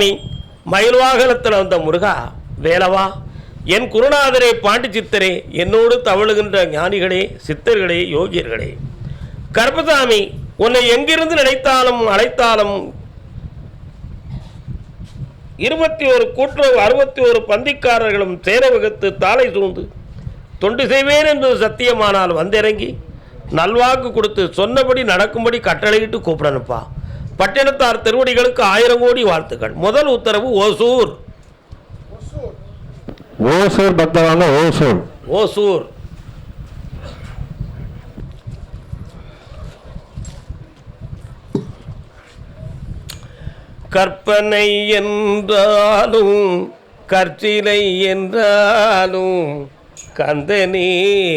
சுவாமி மயில் வாகனத்தில் வந்த முருகா வேலவா என் குருநாதரே பாண்டி சித்தரே என்னோடு தவழுகின்ற ஞானிகளே சித்தர்களே யோகியர்களே. கருப்பசாமி உன்னை எங்கிருந்து நினைத்தாலும் அழைத்தாலும் இருபத்தி ஒரு கூட்டுறவு அறுபத்தி ஒரு பந்திக்காரர்களும் சேர வகுத்து தாளை சூழ்ந்து தொண்டு செய்வேன் என்பது சத்தியமானால் வந்திறங்கி நல்வாக்கு கொடுத்து சொன்னபடி நடக்கும்படி கட்டளையிட்டு கூப்பிடணுப்பா பட்டினத்தார் திருவடிகளுக்கு ஆயிரம் கோடி வாழ்த்துக்கள். முதல் உத்தரவு ஓசூர். ஓசூர் பக்தவாங்க ஓசூர். ஓசூர். கற்பனை என்றாலும் கற்சிலை என்றாலும் கந்தனே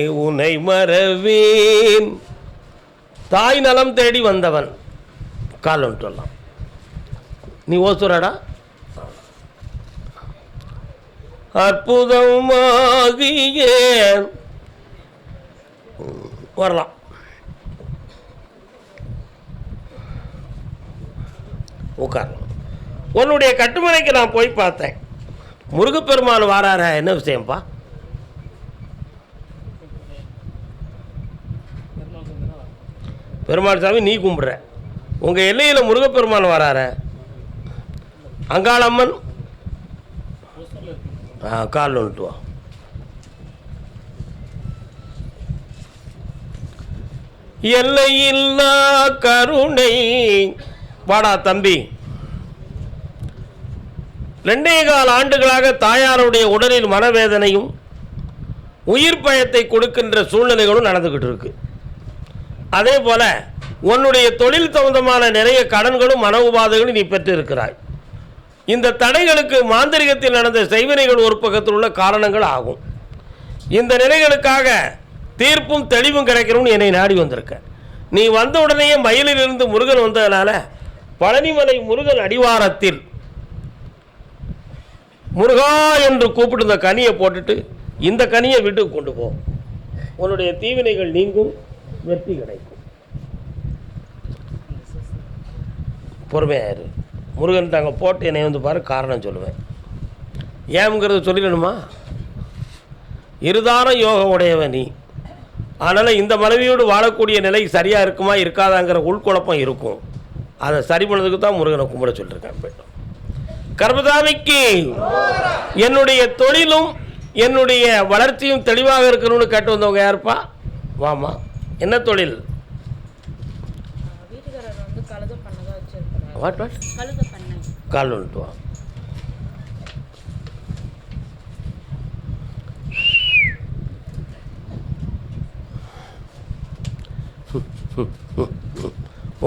உனை மறவேன். தாய் நலம் தேடி வந்தவன். கால் ஒன்று வரலாம். நீ ஓசூராடா? அற்புதமாகிய வரலாம். உட்காரலாம் உன்னுடைய கட்டுமனைக்கு நான் போய் பார்த்தேன். முருகப்பெருமான் வாராரா? என்ன விஷயம்ப்பா பெருமாள் சாமி நீ கும்பிடுற. உங்கள் எல்லையில் முருகப்பெருமான் வரார. அங்காளம்மன். ஆ கால் வந்துட்டு வா. எல்லையில்லா கருணை. வாடா தம்பி. ரெண்டே கால் ஆண்டுகளாக தாயாருடைய உடலில் மனவேதனையும் உயிர் பயத்தை கொடுக்கின்ற சூழ்நிலைகளும் நடந்துக்கிட்டு இருக்கு. அதே போல் உன்னுடைய தொழில் சம்பந்தமான நிறைய கடன்களும் மன உபாதைகளும் நீ பெற்றிருக்கிறாய். இந்த தடைகளுக்கு மாந்திரிகத்தில் நடந்த செய்வினைகள் ஒரு பக்கத்தில் உள்ள காரணங்கள் ஆகும். இந்த நிலைகளுக்காக தீர்ப்பும் தெளிவும் கிடைக்கணும்னு என்னை நாடி வந்திருக்க. நீ வந்த உடனேயே மயிலிலிருந்து முருகன் வந்ததுனால பழனிமலை முருகன் அடிவாரத்தில் முருகா என்று கூப்பிட்டு இந்த கனியை போட்டுட்டு இந்த கனியை வீட்டுக்கு கொண்டு போ. உன்னுடைய தீவினைகள் நீங்கும் வெற்றி கிடைக்கும். பொறுமையாயிரு. முருகன் தாங்க போட்டு என்னை வந்து பாரு காரணம் சொல்லுவேன். ஏங்கிறத சொல்லிடணுமா? இருதாரம் யோகம் உடையவன் நீ. அதனால் இந்த மனைவியோடு வாழக்கூடிய நிலை சரியாக இருக்குமா இருக்காதாங்கிற உள்குழப்பம் இருக்கும். அதை சரி பண்ணதுக்கு தான் முருகனை கும்பிட சொல்லியிருக்கேன் போய்ட்டோம் கர்மதாமிக்கு என்னுடைய தொழிலும் என்னுடைய வளர்ச்சியும் தெளிவாக இருக்கணும்னு கேட்டு வந்தவங்க யாருப்பா? வாமா என்ன தொழில் வீட்டுக்காரர் வந்து கழுத பண்ணதா வச்சிருக்கிறார் வாட் வாட் கால் வந்துட்டு வா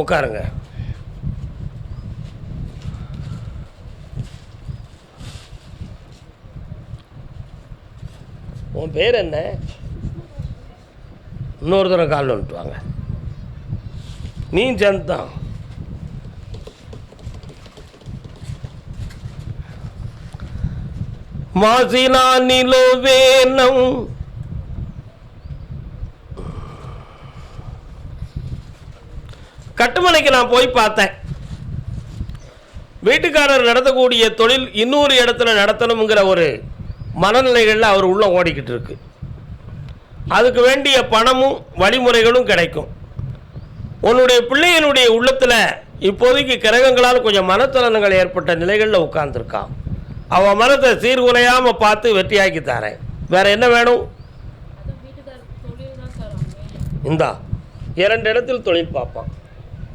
உட்காருங்க. உன் பேர் என்ன? இன்னொரு தடவை கால் வந்துட்டு வாங்க. நீ தான் மாசிலா நிலவேனம் கட்டுமனைக்கு நான் போய் பார்த்தேன். வீட்டுக்காரர் நடத்தக்கூடிய தொழில் இன்னொரு இடத்துல நடத்தணுங்கிற ஒரு மனநிலைகளில் அவர் உள்ள ஓடிக்கிட்டு இருக்கு அதுக்கு வேண்டிய பணமும் வழிமுறைகளும் கிடைக்கும். உன்னுடைய பிள்ளைகளுடைய உள்ளத்தில் இப்போதைக்கு கிரகங்களால் கொஞ்சம் மனத்தலனங்கள் ஏற்பட்ட நிலைகளில் உட்கார்ந்துருக்கான். அவன் மனத்தை சீர்குலையாமல் பார்த்து வெற்றியாக்கி தரேன். வேற என்ன வேணும்? இந்தா இரண்டு இடத்தில் தொழில் பார்ப்பான்.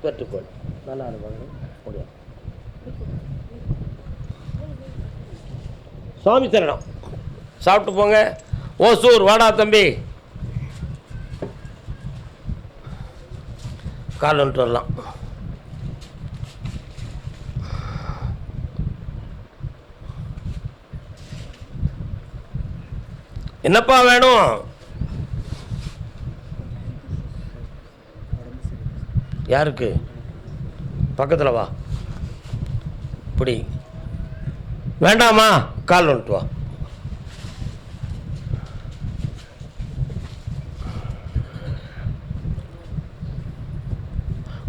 பெற்றுக்கொள். நல்லா இருப்பாங்க சுவாமி சரணம். சாப்பிட்டு போங்க. ஓசூர் வாடா தம்பி. கால் வந்துட்டு வரலாம். என்னப்பா வேணும்? யாருக்கு? பக்கத்தில் வா. இப்படி. வேண்டாமா? கால் வந்துட்டு வா.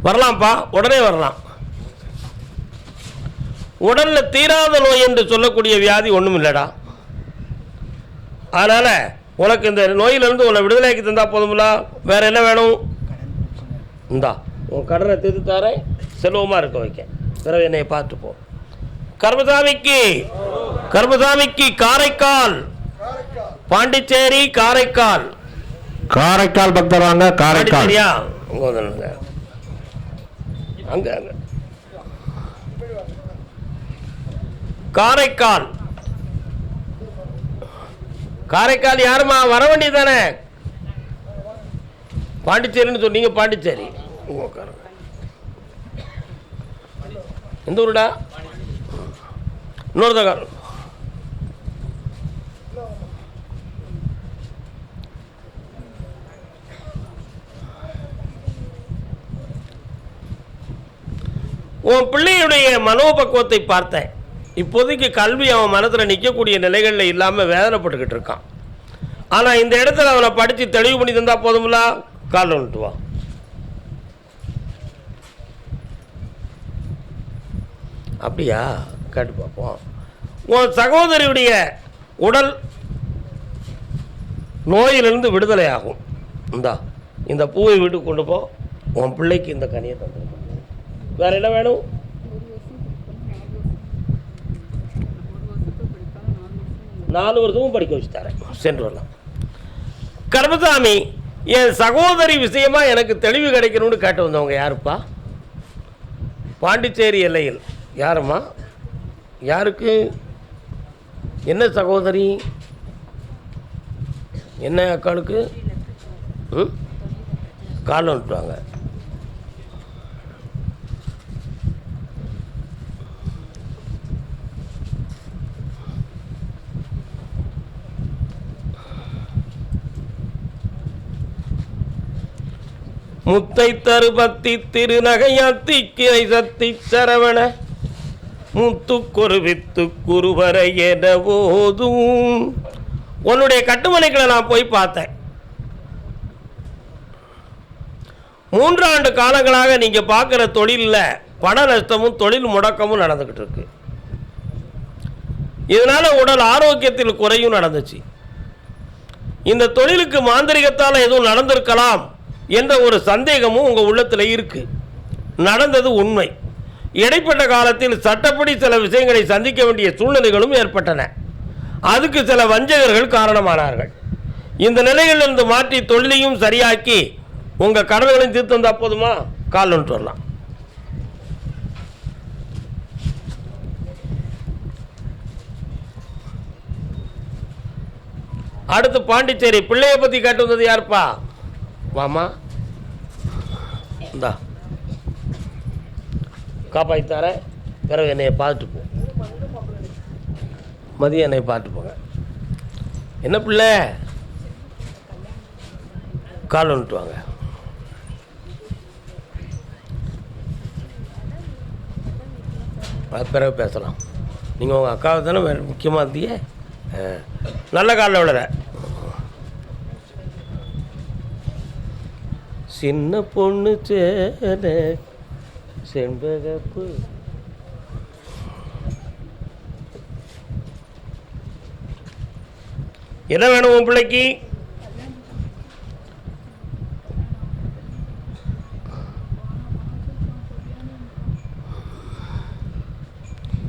வரலாம்ப்பா. உடனே வரலாம். உடலில் தீராத நோய் என்று சொல்லக்கூடிய வியாதி ஒன்றும் இல்லைடா அதனால் உனக்கு இந்த நோயிலிருந்து உன்னை விடுதலையாக்கி தந்தா போதுமில்ல வேற என்ன வேணும்? இந்தா உன் கடனை தீர்த்து தரேன். செல்வமாக இருக்க வைக்க. பிறகு என்னை பார்த்து போ கர்மசாமிக்கு கர்மசாமிக்கு காரைக்கால். பாண்டிச்சேரி காரைக்கால். காரைக்கால் பக்தர் வாங்க காரைக்கால். பாண்டிச்சேரியா? இங்க வந்து நில்லுங்க. அங்க அங்க. காரைக்கால். காரைக்கால் யாருமா வர வேண்டியது தானே பாண்டிச்சேரின்னு சொன்னீங்க பாண்டிச்சேரி. உட்காருங்க. எந்த ஊருடா? இன்னொரு தகவல். உன் பிள்ளையுடைய மனோபக்குவத்தை பார்த்தேன். இப்போதைக்கு கல்வி அவன் மனதில் நிற்கக்கூடிய நிலைகளில் இல்லாமல் வேதனைப்பட்டுக்கிட்டு இருக்கான். ஆனால் இந்த இடத்துல அவனை படித்து தெளிவு பண்ணி தந்தா போதும்ல? கால் வந்துட்டு வா. அப்படியா? கேட்டு பார்ப்போம். உன் சகோதரியுடைய உடல் நோயிலிருந்து விடுதலை ஆகும் இந்தா இந்த பூவை வீட்டுக்கு கொண்டு போ. உன் பிள்ளைக்கு இந்த கனியை தந்து வேற என்ன வேணும்? நாலு வருஷமும் படிக்க வச்சு தரேன் சென்று வரலாம். கர்மசாமி என் சகோதரி விஷயமா எனக்கு தெளிவு கிடைக்கணும்னு கேட்டு வந்தவங்க யாருப்பா? பாண்டிச்சேரி எல்லையில். யாரும்மா? யாருக்கு? என்ன சகோதரி? என்ன அக்காளுக்கு? காலம் விட்டுவாங்க முத்தை தருபத்தி திருநகையாத்தி கிரை சத்தி சரவண. முத்து குருவித்து குருவரை என போதும் உன்னுடைய கட்டுமனைகளை நான் போய் பார்த்தேன். மூன்றாண்டு காலங்களாக நீங்க பார்க்குற தொழிலில் பண நஷ்டமும் தொழில் முடக்கமும் நடந்துக்கிட்டு இருக்கு. இதனால உடல் ஆரோக்கியத்தில் குறையும் நடந்துச்சு. இந்த தொழிலுக்கு மாந்திரிகத்தால் எதுவும் நடந்திருக்கலாம். என்ற ஒரு சந்தேகமும் உங்கள் உள்ளத்தில் இருக்குது நடந்தது உண்மை. இடைப்பட்ட காலத்தில் சட்டப்படி சில விஷயங்களை சந்திக்க வேண்டிய சூழ்நிலைகளும் ஏற்பட்டன. அதுக்கு சில வஞ்சகர்கள் காரணமானார்கள். இந்த நிலையிலிருந்து மாற்றி தொழிலையும் சரியாக்கி உங்கள் கடன்களையும் தீர்த்து வந்தால் போதுமா? கால் ஒன்று வரலாம். அடுத்து பாண்டிச்சேரி பிள்ளைய பற்றி கேட்டு வந்தது யாருப்பா? வாமா. இந்தா. காப்பாற்றி தரேன். பிறகு என்னையை பார்த்துட்டு போ. மதியம் என்னை பார்த்து போங்க. என்ன பிள்ளை? கால் வந்துட்டு வாங்க. அது பிறகு பேசலாம். நீங்கள் உங்கள் அக்காவை தானே முக்கியமாக இருந்தீங்க? நல்ல காலில் விழுற. சின்ன பொண்ணு சேல செண்பகப்பு. என்ன வேணும் உன் பிள்ளைக்கு?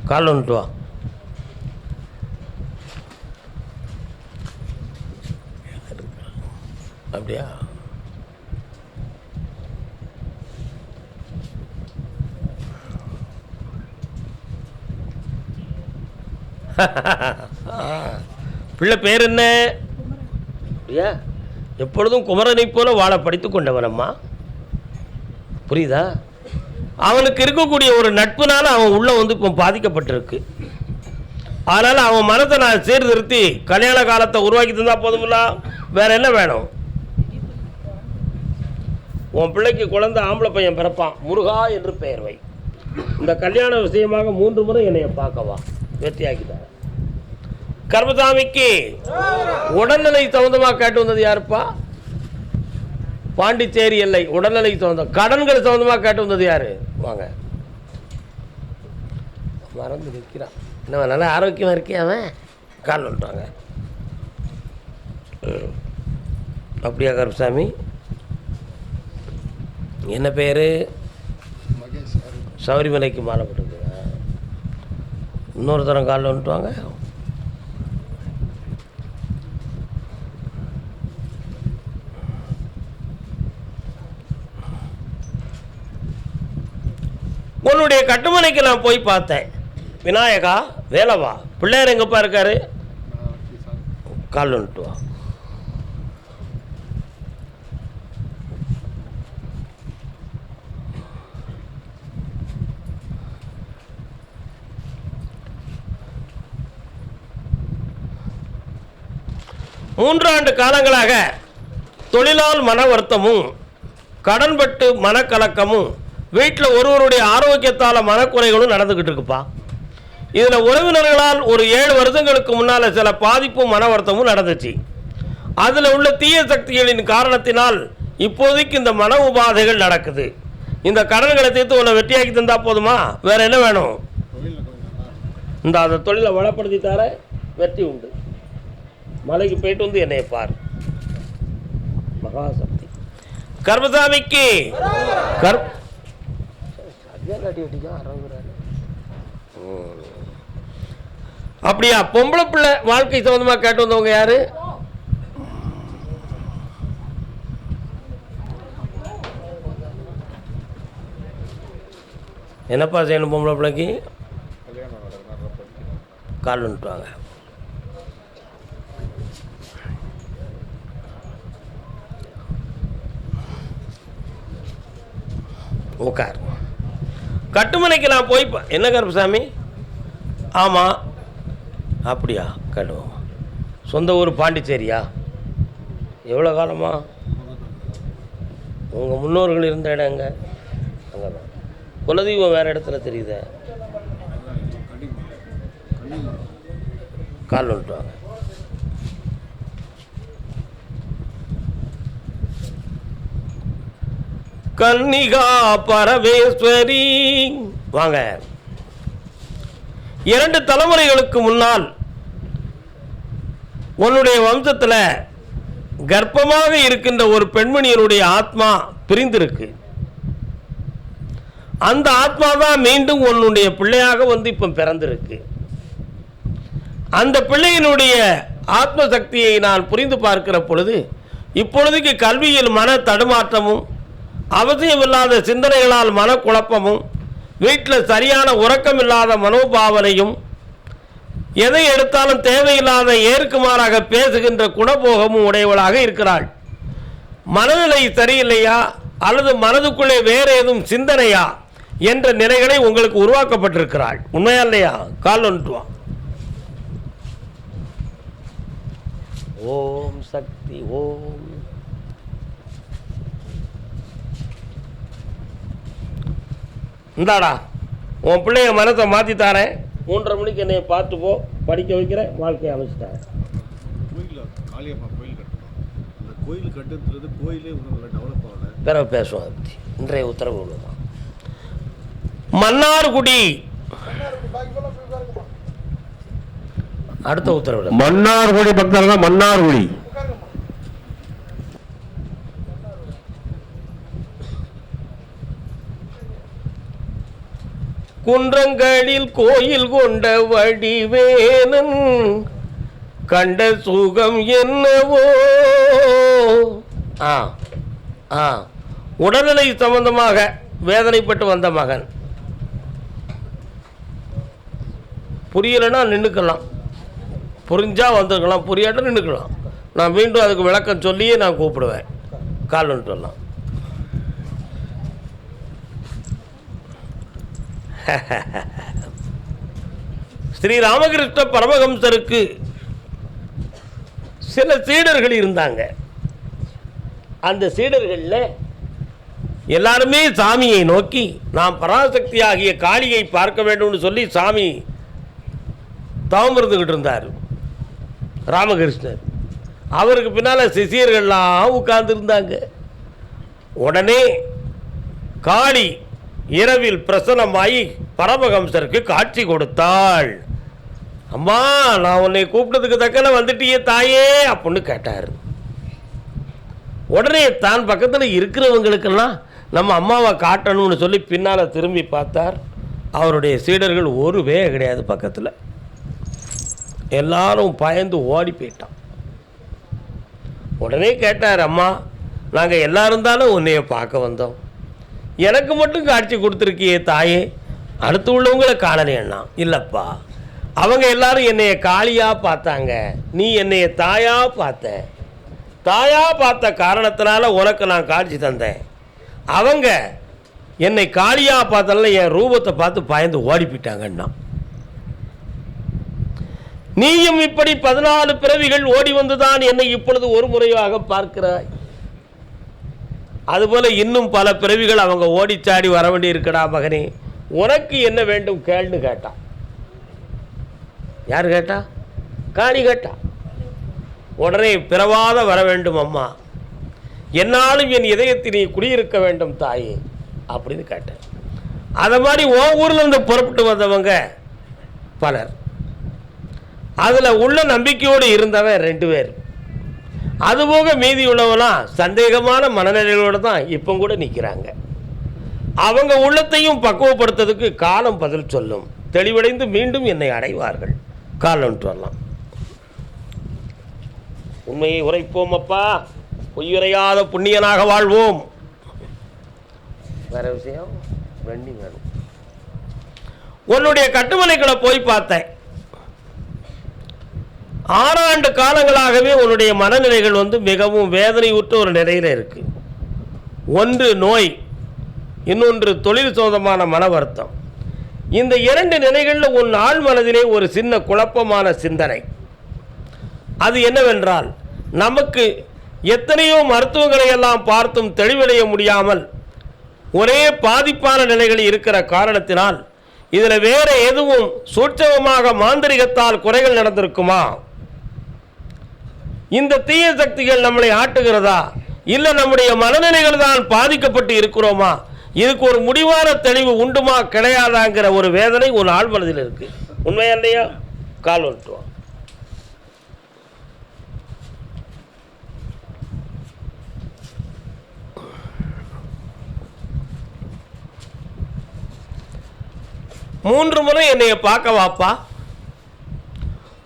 கால் வந்துட்டு வா. அப்படியா? பிள்ளை பேர் என்ன? அப்படியா எப்பொழுதும் குமரனை போல வாழ படித்து கொண்டவனம்மா. புரியுதா? அவனுக்கு இருக்கக்கூடிய ஒரு நட்புனால அவன் உள்ள வந்து இப்போ பாதிக்கப்பட்டிருக்கு. அதனால் அவன் மனத்தை நான் சீர்திருத்தி கல்யாண காலத்தை உருவாக்கி தந்தா போதுமில்ல வேற என்ன வேணும்? உன் பிள்ளைக்கு குழந்தை ஆம்பளை பையன் பிறப்பான். முருகா என்று பெயர் வை. இந்த கல்யாண விஷயமாக மூன்று முறை என்னைய பார்க்கவா வெற்றியாக்கிட்டார். கர்மசாமிக்கு உடல்நிலை சம்பந்தமாக கேட்டு வந்தது யாருப்பா? பாண்டிச்சேரி எல்லை உடல்நிலை சம்பந்தம். கடன்கள் சம்பந்தமாக கேட்டு வந்தது யாரு? வாங்க. மறந்து நிற்கிறான். என்ன நல்லா ஆரோக்கியமாக இருக்கே அவன்? கால் வந்துட்டாங்க அப்படியா கருப்பசாமி? என்ன பேர்? சபரிமலைக்கு மாலை போட்டுருக்குறா இன்னொரு தரம் காலில் வந்துட்டுவாங்க உன்னுடைய கட்டுமனைக்கு நான் போய் பார்த்தேன். விநாயகா வேலவா பிள்ளையார் எங்கப்பா இருக்காரு? கால் வந்துட்டு வா. மூன்றாண்டு காலங்களாக தொழிலால் மன வருத்தமும் கடன்பட்டு மனக்கலக்கமும் வீட்டில் ஒருவருடைய ஆரோக்கியத்தால் மனக்குறைகளும் நடந்துக்கிட்டு இருக்குப்பா இதில் உறவினர்களால் ஒரு ஏழு வருடங்களுக்கு முன்னால் சில பாதிப்பும் மன வருத்தமும் நடந்துச்சு. அதில் உள்ள தீய சக்திகளின் காரணத்தினால் இப்போதைக்கு இந்த மன உபாதைகள் நடக்குது. இந்த கடன்களை தீர்த்து உன்னை வெற்றியாக்கி தந்தா போதுமா? வேற என்ன வேணும்? இந்த அந்த தொழிலை வளப்படுத்தி தர வெற்றி உண்டு. மலைக்கு போயிட்டு வந்து என்னைய பார். மகாசக்தி. கர்மசாமிக்கு. கர். அப்படியா? பொம்பளை பிள்ளை வாழ்க்கை சம்மந்தமாக கேட்டு வந்தவங்க யாரு? என்னப்பா செய்யணும் பொம்பளை பிள்ளைக்கு? கால் வந்துட்டுவாங்க உட்கார் கட்டுமனைக்கு நான் போய் என்ன கருப்பசாமி? ஆமாம் அப்படியா கட்டுவோம் சொந்த ஊர் பாண்டிச்சேரியா? எவ்வளோ காலமா? உங்கள் முன்னோர்கள் இருந்த இடம் எங்கே? அங்கே தான் குலதெய்வம் வேறு இடத்துல தெரியுதே. கால் வந்துட்டு வாங்க கன்னிகா பரமேஸ்வரி. வாங்க. இரண்டு தலைமுறைகளுக்கு முன்னால் உன்னுடைய வம்சத்தில் கர்ப்பமாக இருக்கின்ற ஒரு பெண்மணியினுடைய ஆத்மா பிரிந்திருக்கு. அந்த ஆத்மா தான் மீண்டும் உன்னுடைய பிள்ளையாக வந்து இப்போ பிறந்திருக்கு. அந்த பிள்ளையினுடைய ஆத்ம சக்தியை நான் புரிந்து பார்க்கிற பொழுது இப்பொழுதுக்கு கல்வியில் மன தடுமாற்றமும் அவசியமில்லாத சிந்தனைகளால் மனக்குழப்பமும் வீட்டில் சரியான உறக்கம் இல்லாத மனோபாவனையும் எதை எடுத்தாலும் தேவையில்லாத ஏற்குமாறாக பேசுகின்ற குணபோகமும் உடையவளாக இருக்கிறாள். மனநிலை சரியில்லையா? அல்லது மனதுக்குள்ளே வேறு எதுவும் சிந்தனையா? என்ற நிலைகளை உங்களுக்கு உருவாக்கப்பட்டிருக்கிறாள். உண்மையா இல்லையா? கால் வந்துட்டு ஓம் சக்தி ஓம் இந்தாடா உன் பிள்ளைய மனத்தை மாற்றி தாரேன். மூன்றரை மணிக்கு என்னைய பார்த்து போ படிக்க வைக்கிறேன் வாழ்க்கையை காளியம்மா கோயில் கட்டணும். அந்த கோயில் கட்டுறது கோயிலே டெவலப் ஆகல. பிறகு பேசுவோம் அதை பற்றி இன்றைய உத்தரவு உள்ளதான் மன்னார்குடி. அடுத்த உத்தரவு மன்னார்குடி பக்தர்கள் மன்னார்குடி. குன்றங்களில் கோயில் கொண்ட வடிவேலன் கண்ட சுகம் என்னவோ? ஆ ஆ. உடல்நிலை சம்பந்தமாக வேதனைப்பட்டு வந்த மகன். புரியலைன்னா நின்றுக்கலாம் புரிஞ்சா வந்துருக்கலாம். புரியாட்ட நின்றுக்கலாம் நான் மீண்டும் அதுக்கு விளக்கம் சொல்லியே நான் கூப்பிடுவேன். கால் சொல்லலாம் ஸ்ரீ ராமகிருஷ்ண பரமஹம்சருக்கு சில சீடர்கள் இருந்தாங்க. அந்த சீடர்களில் எல்லாருமே சாமியை நோக்கி நாம் பராசக்தி ஆகிய காளியை பார்க்க வேண்டும்னு சொல்லி சாமி தவம் இருந்துக்கிட்டு இருந்தார் ராமகிருஷ்ணர். அவருக்கு பின்னால் சிசியர்கள்லாம் உட்கார்ந்துருந்தாங்க. உடனே காளி இரவில் பிரசன்னமாகி பரமஹம்சருக்கு காட்சி கொடுத்தாள். அம்மா நான் உன்னை கூப்பிட்டதுக்கு தக்கன வந்துட்டியே தாயே அப்படின்னு கேட்டார். உடனே தான் பக்கத்தில் இருக்கிறவங்களுக்கெல்லாம் நம்ம அம்மாவை காட்டணும்னு சொல்லி பின்னால் திரும்பி பார்த்தார். அவருடைய சீடர்கள் ஒரு வே கிடையாது பக்கத்தில். எல்லாரும் பயந்து ஓடி போயிட்டான். உடனே கேட்டார் அம்மா நாங்கள் எல்லாரும் தானே உன்னைய பார்க்க வந்தோம். எனக்கு மட்டும் காட்சி கொடுத்துருக்கியே தாயே. அடுத்து உள்ளவங்களை காணலையண்ணா இல்லைப்பா. அவங்க எல்லாரும் என்னைய காளியாக பார்த்தாங்க. நீ என்னைய தாயாக பார்த்த. தாயாக பார்த்த காரணத்தினால உனக்கு நான் காட்சி தந்தேன். அவங்க என்னை காளியாக பார்த்தனால என் ரூபத்தை பார்த்து பயந்து ஓடி போயிட்டாங்கண்ணா நீயும் இப்படி பதினாலு பிறவிகள் ஓடி வந்துதான் என்னை இப்பொழுது ஒரு முறையாக பார்க்கிறாய். அதுபோல் இன்னும் பல பிறவிகள் அவங்க ஓடிச்சாடி வர வேண்டி இருக்கடா மகனே. உனக்கு என்ன வேண்டும் கேள்னு கேட்டான் யார் கேட்டா? காளி கேட்டா. உடனே பிறவாத வர வேண்டும் அம்மா. என்னாலும் என் இதயத்தில் நீ குடியிருக்க வேண்டும் தாயே அப்படின்னு கேட்டேன். அதை மாதிரி ஓ ஊரில் இருந்து புறப்பட்டு வந்தவங்க பலர். அதில் உள்ள நம்பிக்கையோடு இருந்தவன் ரெண்டு பேர். அதுபோக மீதி உள்ளவெல்லாம் சந்தேகமான மனநிலைகளோடு தான் இப்போ கூட நிற்கிறாங்க அவங்க உள்ளத்தையும் பக்குவப்படுத்துறதுக்கு காலம் பதில் சொல்லும். தெளிவடைந்து மீண்டும் என்னை அடைவார்கள். காலம்ட்டு வரலாம். உண்மையை உரைப்போம் அப்பா. பொய்யுரையாத புண்ணியனாக வாழ்வோம். வேற விஷயம்? வெண்ணி வேணும். உன்னுடைய கட்டுமனைகளை போய் பார்த்தேன். ஆறாண்டு காலங்களாகவே உன்னுடைய மனநிலைகள் வந்து மிகவும் வேதனையுற்ற ஒரு நிலையில் இருக்கு. ஒன்று நோய் இன்னொன்று தொழில் சொந்தமான மன வருத்தம். இந்த இரண்டு நிலைகளில் உன் ஆள் மனதிலே ஒரு சின்ன குழப்பமான சிந்தனை. அது என்னவென்றால் நமக்கு எத்தனையோ மருத்துவங்களை எல்லாம் பார்த்தும் தெளிவடைய முடியாமல் ஒரே பாதிப்பான நிலைகள் இருக்கிற காரணத்தினால் இதில் வேற எதுவும் சூட்சமமாக மாந்திரிகத்தால் குறைகள் நடந்திருக்குமா? இந்த தீய சக்திகள் நம்மளை ஆட்டுகிறதா? இல்லை நம்முடைய மனநிலைகள் தான் பாதிக்கப்பட்டு இருக்கிறோமா? இதுக்கு ஒரு முடிவான தெளிவு உண்டுமா கிடையாதாங்கிற ஒரு வேதனை ஒரு ஆள் மனதில் இருக்கு. உண்மையா இல்லையா? கால் வந்துட்டுவோம் மூன்று முறை என்னைய பார்க்க வாப்பா.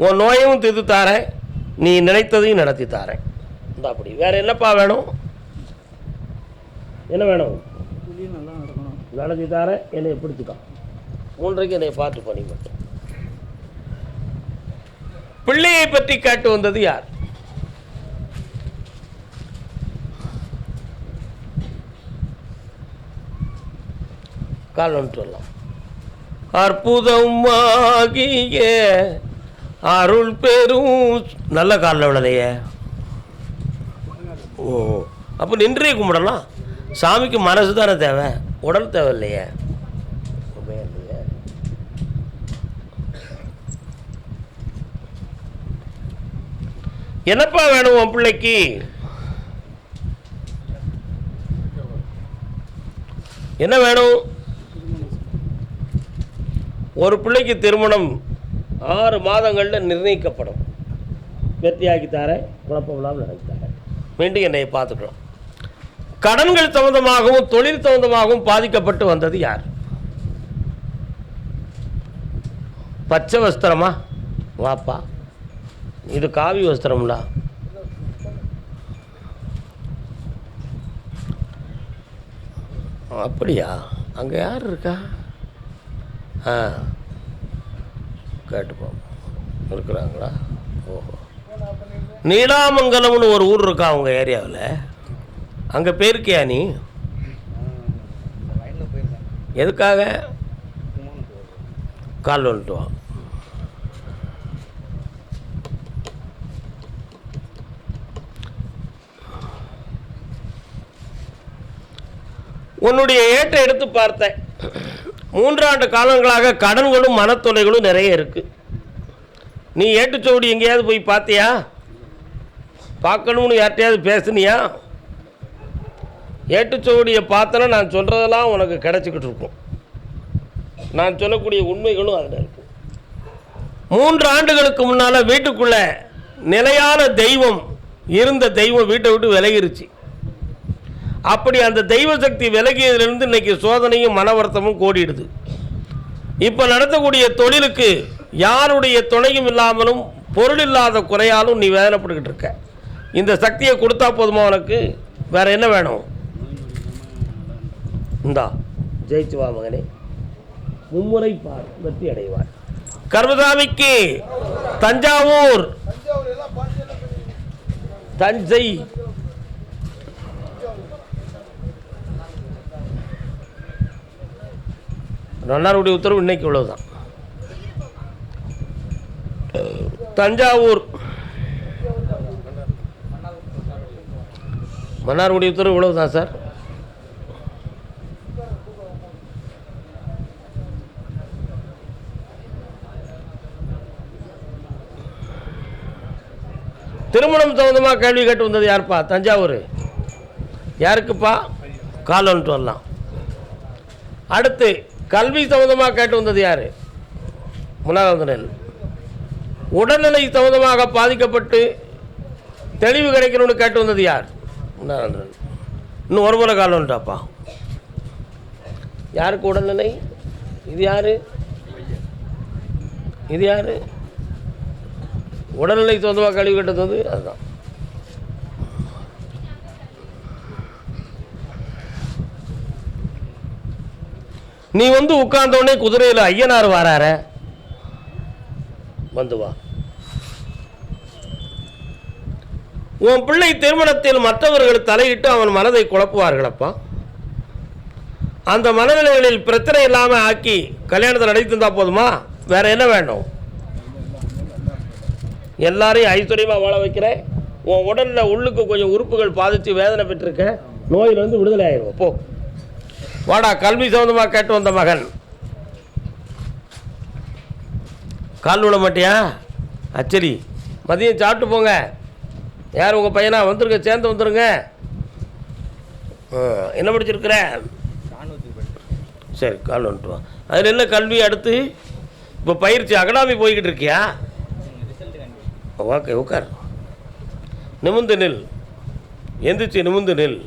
உன் நோயும் தீர்த்து தாரேன். நீ நினைத்ததையும் நடத்தி தாரேன். இந்த அப்படி. வேற என்னப்பா வேணும்? என்ன வேணும்? நடத்தி தாரேன். என்னை பிடிச்சிக்கோ. மூன்றைக்கு என்னை பார்த்து பண்ணி. மட்டும் பிள்ளையை பற்றி கேட்டு வந்தது யார்? கால் வந்துட்டு வரலாம். அற்புதமாகிய அருள் பெரும் நல்ல காலில் விழலையே ஓ அப்போ நின்றே கும்பிடலாம். சாமிக்கு மனசு தானே தேவை. உடல் தேவை இல்லையே இல்லையே? என்னப்பா வேணும் உன் பிள்ளைக்கு? என்ன வேணும்? ஒரு பிள்ளைக்கு திருமணம். ஆறு மாதங்களில் நிர்ணயிக்கப்படும். வெற்றியாக்கி தரேன் குழப்பம் இல்லாமல் நடத்தி மீண்டும் என்னை பார்த்துக்கிறோம். கடன்கள் சம்பந்தமாகவும் தொழில் சம்பந்தமாகவும் பாதிக்கப்பட்டு வந்தது யார்? பச்சை வஸ்திரமா? வாப்பா இது காவி வஸ்திரம்லா? அப்படியா? அங்கே யார் இருக்கா? ஆ. கேட்டுப்போம் இருக்கிறாங்களா? ஓஹோ. நீடாமங்கலம்னு ஒரு ஊர் இருக்கா அவங்க ஏரியாவில்? அங்கே போயிருக்கியா நீ? எதுக்காக? கால் வந்துட்டு வா. உன்னுடைய ஏட்டை எடுத்து பார்த்தேன். மூன்றாண்டு காலங்களாக கடன்களும் மனத்தொலைகளும் நிறைய இருக்குது நீ ஏட்டுச்சோடி எங்கேயாவது போய் பார்த்தியா பார்க்கணும்னு யார்கிட்டயாவது பேசுனியா? ஏட்டுச்சோடியை பார்த்தனா நான் சொல்கிறதெல்லாம் உனக்கு கிடச்சிக்கிட்டு இருக்கும். நான் சொல்லக்கூடிய உண்மைகளும் அதில் இருக்கு. மூன்று ஆண்டுகளுக்கு முன்னால் வீட்டுக்குள்ளே நிலையான தெய்வம் இருந்த தெய்வம் வீட்டை விட்டு விலகிருச்சு. அப்படி அந்த தெய்வ சக்தி விலகியதிலிருந்து இன்னைக்கு சோதனையும் மன வருத்தமும் கோடிடுது. இப்போ நடத்தக்கூடிய தொழிலுக்கு யாருடைய துணையும் இல்லாமலும் பொருள் இல்லாத குறையாலும் நீ வேதனைப்பட்டுக்கிட்டு இருக்க. இந்த சக்தியை கொடுத்தா போதுமா உனக்கு? வேற என்ன வேணும்? இந்தா ஜெயிச்சு வா மகனே. மும்முறை பார் வெற்றி அடைவார். கர்மசாமிக்கு தஞ்சாவூர். தஞ்சை. நன்னாருடைய உத்தரவு இன்னைக்கு இவ்வளோதான் தஞ்சாவூர். மன்னாருடைய உத்தரவு இவ்வளவு தான் சார். திருமணம் சம்மந்தமாக கேள்வி கேட்டு வந்தது யாருப்பா? தஞ்சாவூர். யாருக்குப்பா? காலன்ட்டு வரலாம். அடுத்து கல்வி சம்மந்தமாக கேட்டு வந்தது யார்? முன்னாள் உடல்நிலை சம்மந்தமாக பாதிக்கப்பட்டு தெளிவு கிடைக்கணும்னு கேட்டு வந்தது யார்? முன்னாள் இன்னும் ஒரு முறை காலம் யாருக்கு உடல்நிலை? இது யார்? இது யார்? உடல்நிலை சொந்தமாக கழிவு கட்டுறது அதுதான். நீ வந்து உட்கார்ந்த குதிரையில் ஐயனார் வாரார. வந்து வா. உன் பிள்ளை திருமணத்தில் மற்றவர்கள் தலையிட்டு அவன் மனதை குழப்புவார்களப்பா. அந்த மனநிலைகளில் பிரச்சனை இல்லாமல் ஆக்கி கல்யாணத்தில் நடத்தி போதுமா? வேற என்ன வேண்டும் எல்லாரையும் ஐஸ்வர்யமாக வாழ வைக்கிறேன் உன் உடலில் உள்ளுக்கு கொஞ்சம் உறுப்புகள் பாதித்து வேதனை பெற்றிருக்க. நோயிலிருந்து விடுதலை ஆயிடுவோம் போ. வாடா கல்வி சம்மந்தமாக கேட்டு வந்த மகன். கால் விட மாட்டியா? அச்சரி மதியம் சாப்பிட்டு போங்க. யார் உங்கள் பையனா? வந்துருங்க சேர்ந்து வந்துருங்க. என்ன படிச்சிருக்கிற? சரி கால் வந்துட்டு அதில் என்ன கல்வி அடுத்து? இப்போ பயிற்சி அகடாமி போய்கிட்டு இருக்கியா? ஓகே உட்கார். நிமிந்து நில். எந்திரிச்சு நிமிந்து நில்.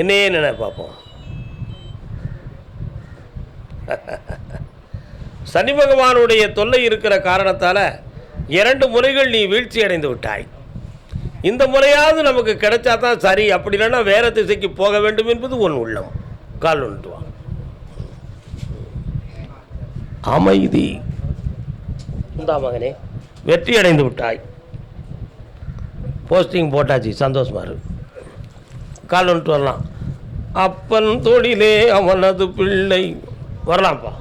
என்னையே நினை பார்ப்போம் சனி பகவானுடைய தொல்லை இருக்கிற காரணத்தால் இரண்டு முறைகள் நீ வீழ்ச்சி அடைந்து விட்டாய். இந்த முறையாவது நமக்கு கிடைச்சா தான் சரி அப்படி இல்லைன்னா வேற திசைக்கு போக வேண்டும் என்பது உன் உள்ளம். கால் ஒன்று வா. அமைதி. இந்தா மகனே. வெற்றி அடைந்து விட்டாய். போஸ்டிங் போட்டாச்சு சந்தோஷமா இருக்கு கால் வந்துட்டு வரலாம். அப்பன் தொழிலே அவனது பிள்ளை. வரலாம்ப்பா.